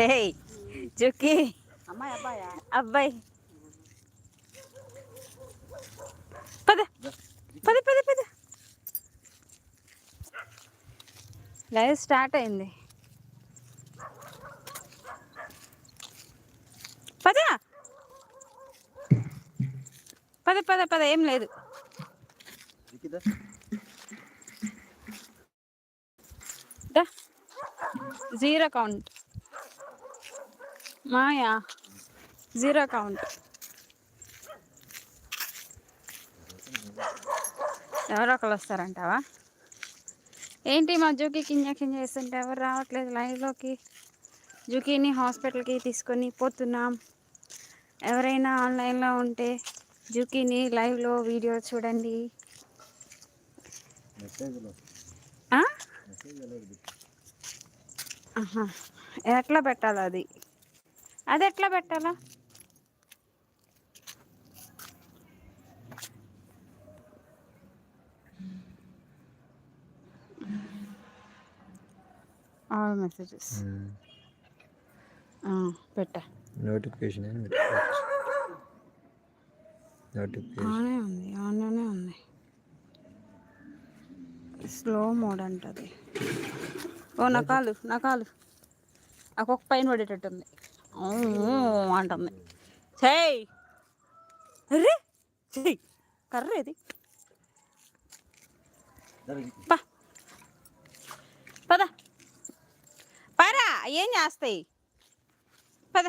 ఏయ్ జుక్కి అమ్మాయి అబ్బాయా? అబ్బాయి. పద. పద పద పద. లైవ్ స్టార్ట్ అయింది. పద. పద పద పద ఏం లేదు. దా. Zero count. Maya? Zero count ఎవరో ఒకరు వస్తారంటావా? ఏంటి మా జూకీకి ఇంజక్షన్ చేస్తుంటే ఎవరు రావట్లేదు లైవ్లోకి? జూకీని హాస్పిటల్కి తీసుకొని పోతున్నాం. ఎవరైనా ఆన్లైన్లో ఉంటే జూకీని లైవ్లో వీడియో చూడండి. ఎట్లా పెట్టాలి అది. అది ఎట్లా పెట్టాలా? ఆల్ మెసేజెస్ పెట్టా. నోటిఫికేషన్ ఆనే ఉంది ఆన్లోనే ఉంది. స్లో మోడ్ అంటది. ఓ నకాలు నకాలు ఒక్కొక్క పైన పడేటట్టుంది. అంటుంది. చెయ్. అర్రే చెయ్. కర్ర ఇది. పద. పరా ఏం చేస్తాయి? పద.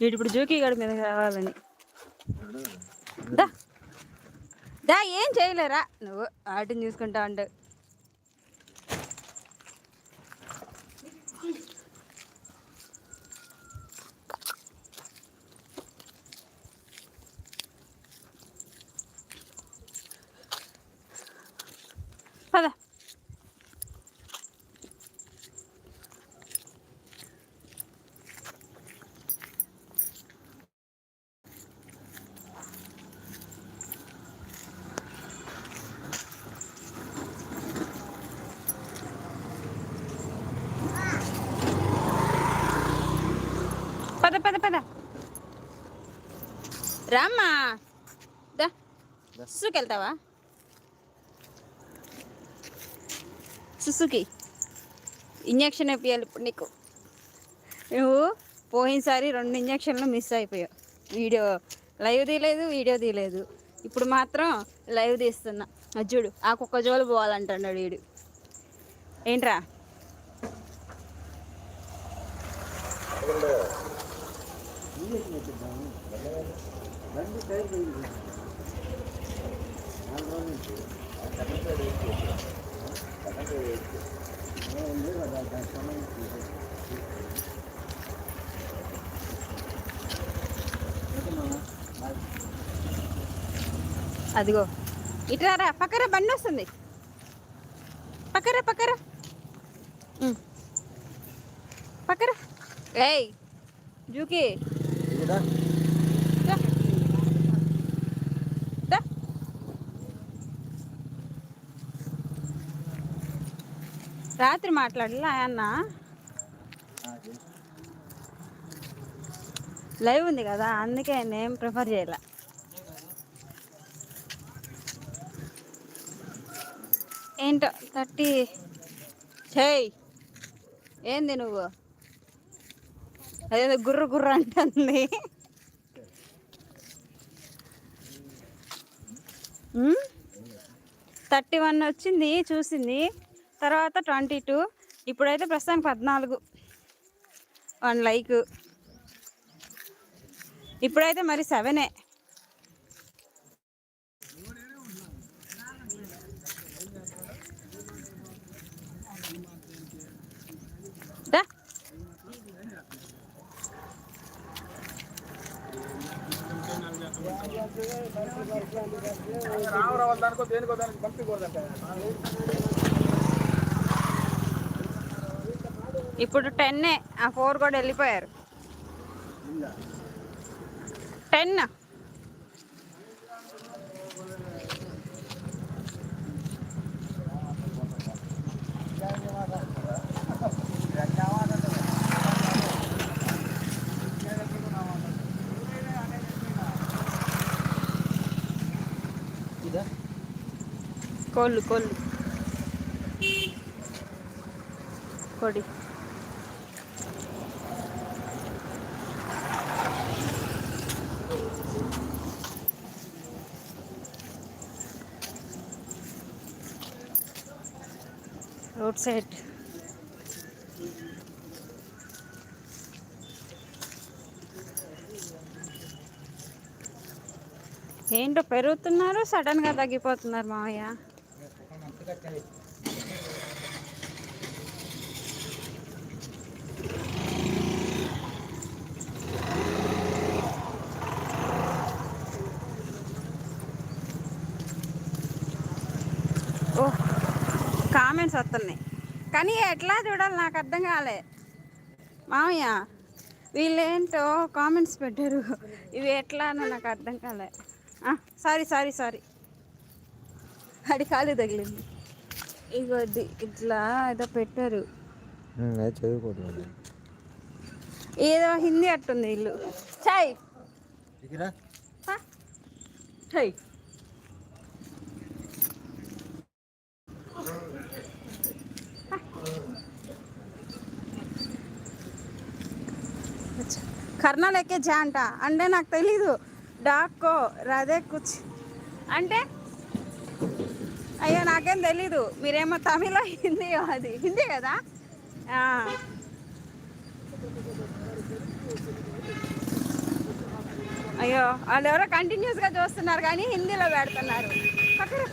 ఇప్పుడు జోకీ గడి మీద కావాలని. దా. దా ఏం చేయలేరా? నువ్వు ఆటని చూసుకుంటా ఉండు పద పద. రామ్మా. దా. సుసుకి వెళ్తావా సుసుకి ఇంజక్షన్ వేపియాలి ఇప్పుడు నీకు. నువ్వు పోయినసారి రెండు ఇంజక్షన్లు మిస్ అయిపోయావు. వీడియో లైవ్ తీయలేదు వీడియో తీయలేదు. ఇప్పుడు మాత్రం లైవ్ తీస్తున్నా. అది చూడు ఆ కుక్క జోలు పోవాలంటున్నాడు వీడు. ఏంట్రా? అదిగో. ఇట్రారా పక్కరా బండి వస్తుంది. పక్కరా పక్కరా. పక్కరా. ఏయ్ జూకి. రాత్రి మాట్లాడలే అన్న? లైవ్ ఉంది కదా అందుకే నేను ప్రిఫర్ చేయలే. ఏంటో థర్టీ చేయి. ఏంది నువ్వు? అదేదో గుర్ర గుర్ర అంటుంది. థర్టీ వన్ వచ్చింది చూసింది. తర్వాత ట్వంటీ టూ. ఇప్పుడైతే ప్రస్తుతానికి పద్నాలుగు. One like. ఇప్పుడైతే మరి సెవెనే. దా. ఇప్పుడు టెన్నే ఆ ఫోర్ కూడా వెళ్ళిపోయారు. టెన్ కోళ్ళు కోళ్ళు కొడి. Road side. ఏంటో పెరుగుతున్నారు సడన్గా తగ్గిపోతున్నారు మావయ్య. ఓ. కామెంట్స్ వస్తున్నాయి. కానీ ఎట్లా చూడాలి నాకు అర్థం కాలే. మామయ్య వీళ్ళేంటో కామెంట్స్ పెట్టారు. ఇవి ఎట్లా అని నాకు అర్థం కాలే. సారీ సారీ సారీ అడి ఖాళీ తగిలింది. ఇగో ఇట్లా ఏదో పెట్టారు. ఏదో హిందీ అట్టుంది ఇల్లు చాయ్ చాయ్ కర్ణాలు ఎక్కేచ్చా జా అంట అంటే నాకు తెలీదు. డాక్కో రదే కుచ్. అంటే? అయ్యో నాకేం తెలీదు. మీరేమో తమిళ హిందీ అది. హిందీ కదా? అయ్యో వాళ్ళు ఎవరో కంటిన్యూస్గా చూస్తున్నారు కానీ హిందీలో పెడుతున్నారు. పక్కన.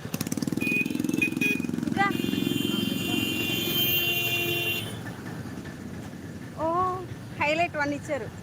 ఓ హైలైట్ వన్ ఇచ్చారు.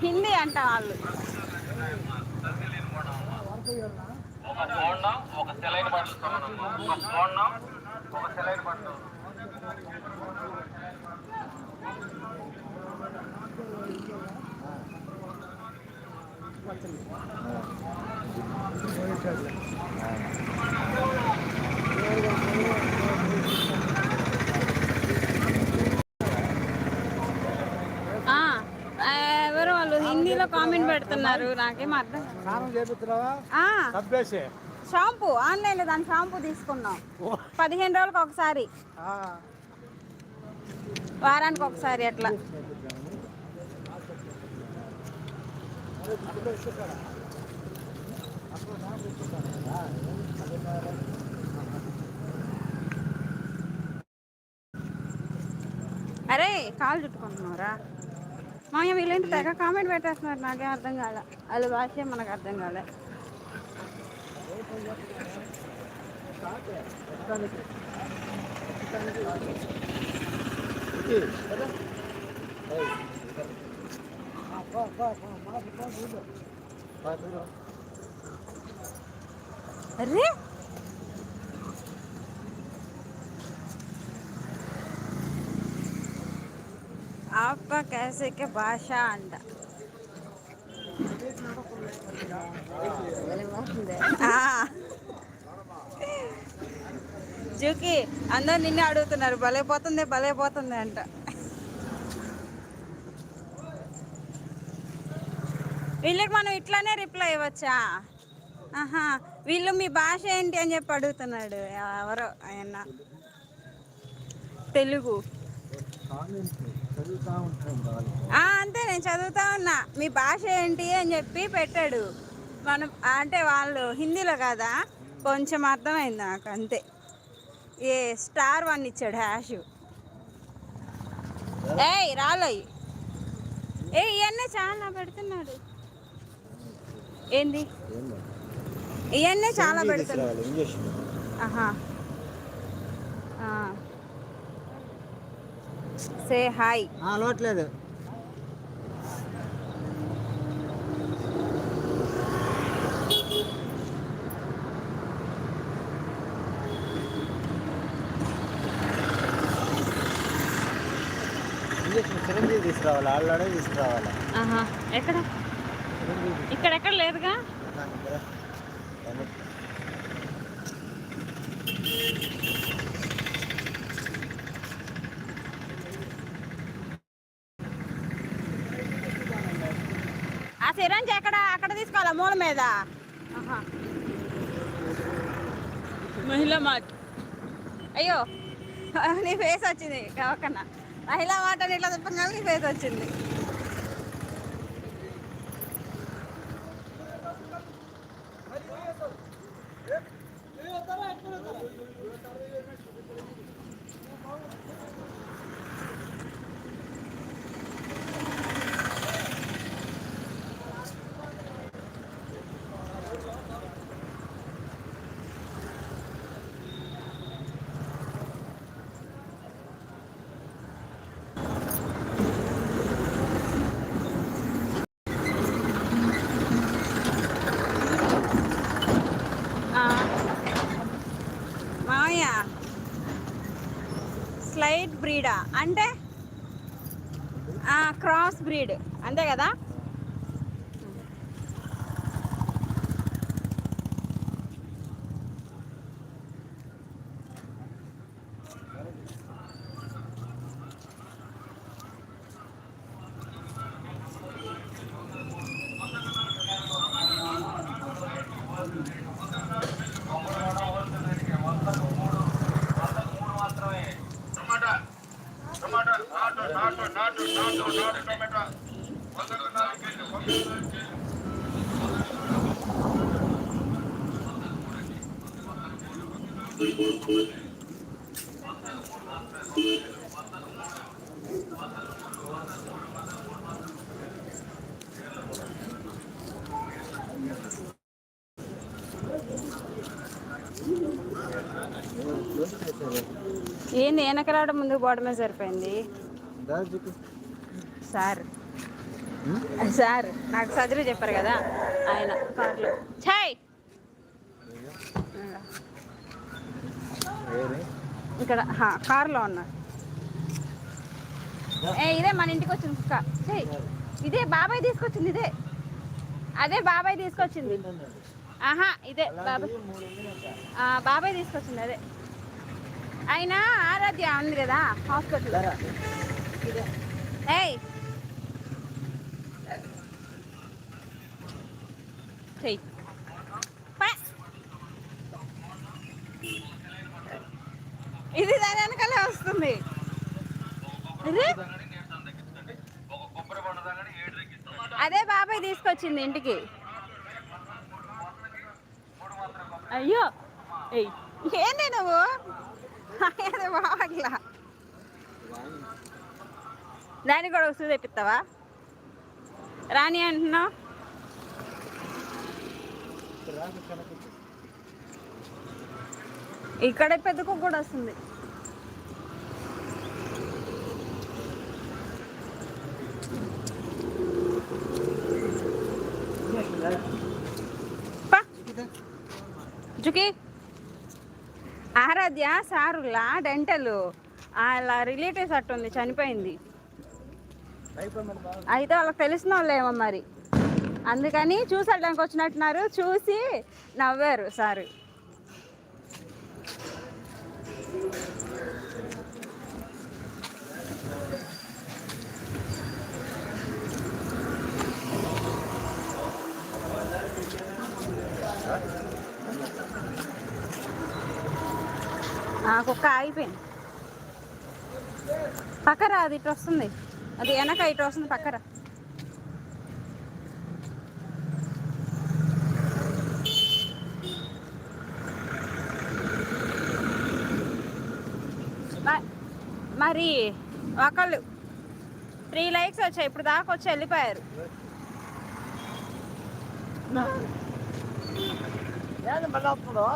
హిందీ అంట వాళ్ళు. ఒక బోండం ఒక సెలైన్ బండ్లు ఒక బోండం ఒక సెలైన్ బండ్లు ఆ, ఎవరో వాళ్ళు హిందీలో కామెంట్ పెడుతున్నారు. నాకేం అర్థం షాంపూ ఆన్లైన్లో దాని షాంపూ తీసుకున్నాం. పదిహేను రోజులకు ఒకసారి. వారానికి ఒకసారి అట్లా. అరే కాలు చుట్టుకుంటున్నారా మామయ్య వీళ్ళేంటి తెగ కామెంట్ పెట్టేస్తున్నారు నాకేం అర్థం కాలే వాళ్ళ భాష మనకు అర్థం కాలే అరే కేసీకే భాష అంట జూకి అందరు నిన్నే అడుగుతున్నారు భలే పోతుంది భలే పోతుంది అంట వీళ్ళకి మనం ఇట్లానే రిప్లై ఇవ్వచ్చా? ఆహా వీళ్ళు మీ భాష ఏంటి అని చెప్పి అడుగుతున్నాడు ఎవరో ఆయన. తెలుగు. అంతే నేను చదువుతా ఉన్నా. మీ భాష ఏంటి అని చెప్పి పెట్టాడు. మనం అంటే వాళ్ళు హిందీలో కదా? కొంచెం అర్థమైంది నాకు అంతే. ఏ స్టార్ వన్ ఇచ్చాడు హ్యాష్. ఏయ్ రాలయ్. ఏ ఇవన్నీ చాలా పెడుతున్నాడు. ఏంది? ఇవన్నీ చాలా పెడుతున్నాడు. ఆహా. సే హాయ్ లోట్లేదు చిరంజీవి తీసుకురావాలా ఆళ్ళాడే తీసుకురావాలా. ఎక్కడ? ఇక్కడెక్కడ లేదుగా? మూల మీద. మహిళా మార్ట్ అయ్యో నీ ఫేస్ వచ్చింది. కావకన్నా మహిళా మార్ట్ అని ఇట్లా చెప్పగానే నీ ఫేస్ వచ్చింది ఆ. మామయ్య స్లైడ్ బ్రీడా అంటే క్రాస్ బ్రీడ్ అంతే కదా? ఏంది వెనక రావడం ముందుకు పోవడమే సరిపోయింది? సార్. సార్ నాకు సర్జరీ చెప్పారు కదా ఆయన కార్లో. ఛాయ్ ఇక్కడ హా, కారులో ఉన్నా. ఏ ఇదే మన ఇంటికి వచ్చింది కుక్క. ఇదే బాబాయ్ తీసుకొచ్చింది ఇదే. అదే బాబాయ్ తీసుకొచ్చింది. ఆహా ఇదే బాబాయ్ ఆ, బాబాయ్ తీసుకొచ్చింది అదే. ఆయన ఆరాధ్య ఉంది కదా హాస్పిటల్. ఏయ్. చెయ్యి పా. ఇది దాని వెనకాలే వస్తుంది ఇది ఒక కొబ్బరి బండ దాకా ఏడు తగ్గిస్తాం అదే తీసుకొచ్చింది ఇంటికి. అయ్యో! ఏయ్! నువ్వు? అదే బాగలా దానికి కూడా వస్తువు తెప్పిస్తావా? రాణి అంటున్నావు? ఇక్కడ పెద్ద కుక్క కూడా వస్తుంది. జుకి. ఆరాధ్య సారులా డెంటల్ అలా రిలేటివ్స్ అట్టుంది చనిపోయింది. అయితే వాళ్ళకి తెలిసిన వాళ్ళేమో మరి. అందుకని చూసడానికి వచ్చినట్టున్నారు. చూసి నవ్వారు సారు. కుక్క ఆగిపోయింది. పక్కరా అది ఇటు వస్తుంది. అది వెనక ఇటు వస్తుంది పక్కరా. మరి ఒకళ్ళు త్రీ లైక్స్ వచ్చాయి ఇప్పుడు దాకా వచ్చి వెళ్ళిపోయారు. మళ్ళీ వస్తుందో